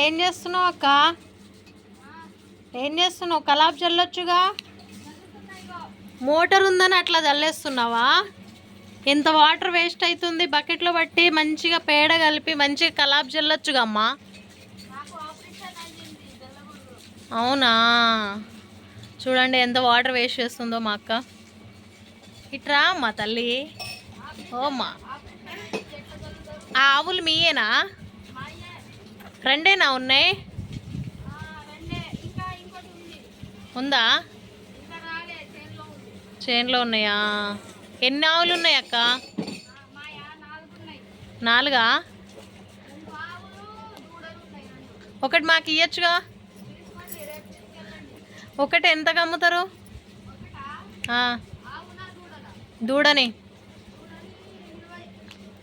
ఏం చేస్తున్నావు అక్క? ఏం చేస్తున్నావు? కలాబ్ చల్లొచ్చుగా? మోటార్ ఉందని అట్లా చల్లేస్తున్నావా? ఎంత వాటర్ వేస్ట్ అవుతుంది బకెట్లో పట్టి మంచిగా పేడ కలిపి మంచిగా కలాబ్ చల్లొచ్చుగా అమ్మా అవునా? చూడండి ఎంత వాటర్ వేస్ట్ చేస్తుందో మా అక్క. ఇట్రా మా తల్లి. ఓమ్మా ఆ ఆవులు మీయేనా? రెండేనా ఉన్నాయి. ఉందా? చేన్లో ఉన్నాయా? ఎన్ని ఆవులు ఉన్నాయి అక్క? నాలుగా? ఒకటి మాకు ఇయ్యచ్చుగా? ఒకటి ఎంతకు అమ్ముతారు? దూడని.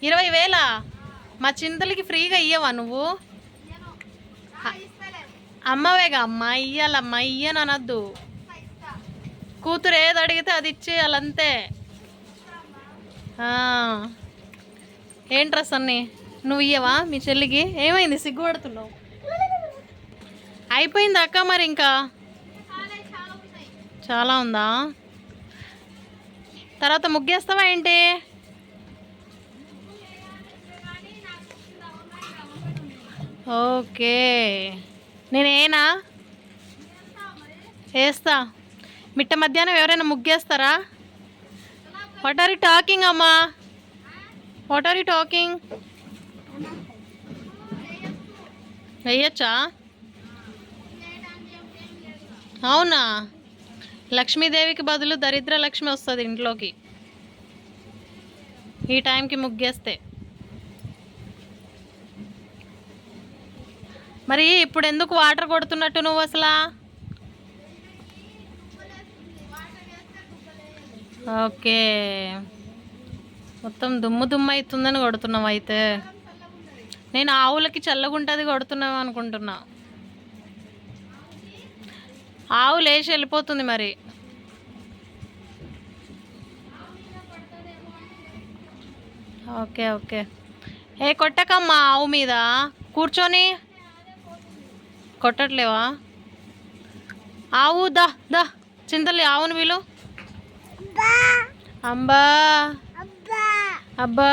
ఇరవై వేలా? మా చింతలకి ఫ్రీగా ఇయ్యవా నువ్వు? అమ్మవేగా అమ్మ ఇయ్యాలమ్మా ఇయ్యను అనద్దు కూతురు ఏది అడిగితే అది ఇచ్చేయాలంతే. ఏంట్రా సన్ని నువ్వు ఇయ్యవా మీ చెల్లికి? ఏమైంది సిగ్గుపడుతున్నావు? అయిపోయింది అక్క మరి ఇంకా? చాలా ఉందా? తర్వాత ముగ్గేస్తావా ఏంటి? ఓకే. నేనేనా? వేస్తా మిట్ట మధ్యాహ్నం ఎవరైనా ముగ్గేస్తారా? వాట్ ఆర్ యూ టాకింగ్ అమ్మా? వాట్ ఆర్ యూ టాకింగ్ వేయచ్చా? అవునా? లక్ష్మీదేవికి బదులు దరిద్ర లక్ష్మి వస్తుంది ఇంట్లోకి. ఈ టైంకి ముగ్గేస్తే. మరి ఇప్పుడు ఎందుకు వాటర్ కొడుతున్నట్టు నువ్వు అసలు? ఓకే. మొత్తం దుమ్ము దుమ్ము అవుతుందని కొడుతున్నావు అయితే. నేను ఆవులకి చల్లగుంటుంది కొడుతున్నావు అనుకుంటున్నా. ఆవు లేచి వెళ్ళిపోతుంది మరి. Okay okay. ఏ కొట్టకమ్మా ఆవు మీద. కూర్చొని. కొట్టట్లేవా? ఆవు దా దా. చింతలి ఆవును వీలు. అంబా. అబ్బా.